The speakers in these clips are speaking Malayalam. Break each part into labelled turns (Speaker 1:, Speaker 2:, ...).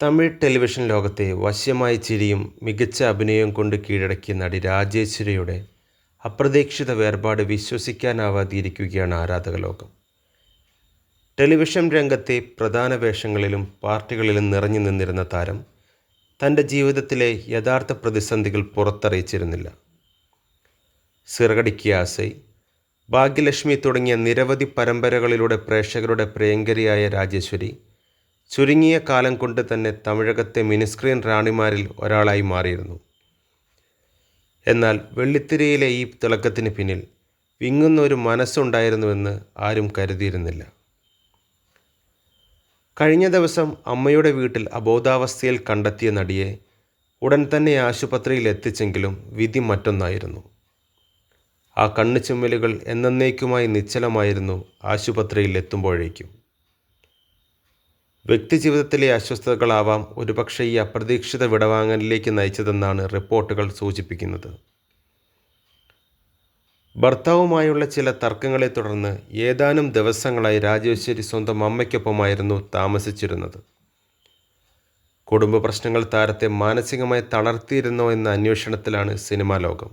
Speaker 1: തമിഴ് ടെലിവിഷൻ ലോകത്തെ വശ്യമായ ചിരിയും മികച്ച അഭിനയവും കൊണ്ട് കീഴടക്കിയ നടി രാജേശ്വരിയുടെ അപ്രതീക്ഷിത വേർപാട് വിശ്വസിക്കാനാവാതിരിക്കുകയാണ് ആരാധക ലോകം ടെലിവിഷൻ രംഗത്തെ പ്രധാന വേഷങ്ങളിലും പാർട്ടികളിലും നിറഞ്ഞു നിന്നിരുന്ന താരം തന്റെ ജീവിതത്തിലെ യഥാർത്ഥ പ്രതിസന്ധികൾ പുറത്തറിയിച്ചിരുന്നില്ല. സിറകടിക്കിയ ആസൈ ഭാഗ്യലക്ഷ്മി തുടങ്ങിയ നിരവധി പരമ്പരകളിലൂടെ പ്രേക്ഷകരുടെ പ്രിയങ്കരിയായ രാജേശ്വരി ചുരുങ്ങിയ കാലം കൊണ്ട് തന്നെ തമിഴകത്തെ മിനിസ്ക്രീൻ റാണിമാരിൽ ഒരാളായി മാറിയിരുന്നു. എന്നാൽ വെള്ളിത്തിരയിലെ ഈ തിളക്കത്തിന് പിന്നിൽ വിങ്ങുന്ന ഒരു മനസ്സുണ്ടായിരുന്നുവെന്ന് ആരും കരുതിയിരുന്നില്ല. കഴിഞ്ഞ ദിവസം അമ്മയുടെ വീട്ടിൽ അബോധാവസ്ഥയിൽ കണ്ടെത്തിയ നടിയെ ഉടൻ തന്നെ ആശുപത്രിയിൽ എത്തിച്ചെങ്കിലും വിധി മറ്റൊന്നായിരുന്നു. ആ കണ്ണു ചുമ്മലുകൾ എന്നേക്കുമായി നിശ്ചലമായിരുന്നു ആശുപത്രിയിൽ എത്തുമ്പോഴേക്കും. വ്യക്തിജീവിതത്തിലെ അസ്വസ്ഥതകളാവാം ഒരുപക്ഷെ ഈ അപ്രതീക്ഷിത വിടവാങ്ങലിലേക്ക് നയിച്ചതെന്നാണ് റിപ്പോർട്ടുകൾ സൂചിപ്പിക്കുന്നത്. ഭർത്താവുമായുള്ള ചില തർക്കങ്ങളെ തുടർന്ന് ഏതാനും ദിവസങ്ങളായി രാജേശ്വരി സ്വന്തം അമ്മയ്ക്കൊപ്പമായിരുന്നു താമസിച്ചിരുന്നത്. കുടുംബ പ്രശ്നങ്ങൾ താരത്തെ മാനസികമായി തളർത്തിയിരുന്നോ എന്ന അന്വേഷണത്തിലാണ് സിനിമാ ലോകം.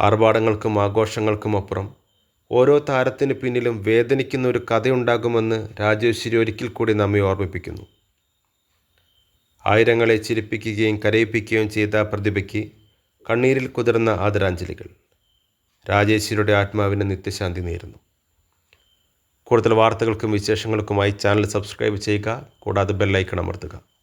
Speaker 1: ആർഭാടങ്ങൾക്കും ആഘോഷങ്ങൾക്കുമപ്പുറം ഓരോ താരത്തിന് പിന്നിലും വേദനിക്കുന്ന ഒരു കഥയുണ്ടാകുമെന്ന് രാജേശ്വരി ഒരിക്കൽ കൂടി നമ്മെ ഓർമ്മിപ്പിക്കുന്നു. ആയിരങ്ങളെ ചിരിപ്പിക്കുകയും കരയിപ്പിക്കുകയും ചെയ്ത പ്രതിഭയ്ക്ക് കണ്ണീരിൽ കുതിർന്ന ആദരാഞ്ജലികൾ. രാജേശ്വരിയുടെ ആത്മാവിന് നിത്യശാന്തി നേരുന്നു. കൂടുതൽ വാർത്തകൾക്കും വിശേഷങ്ങൾക്കുമായി ചാനൽ സബ്സ്ക്രൈബ് ചെയ്യുക കൂടാതെ ബെല്ലൈക്കൺ അമർത്തുക.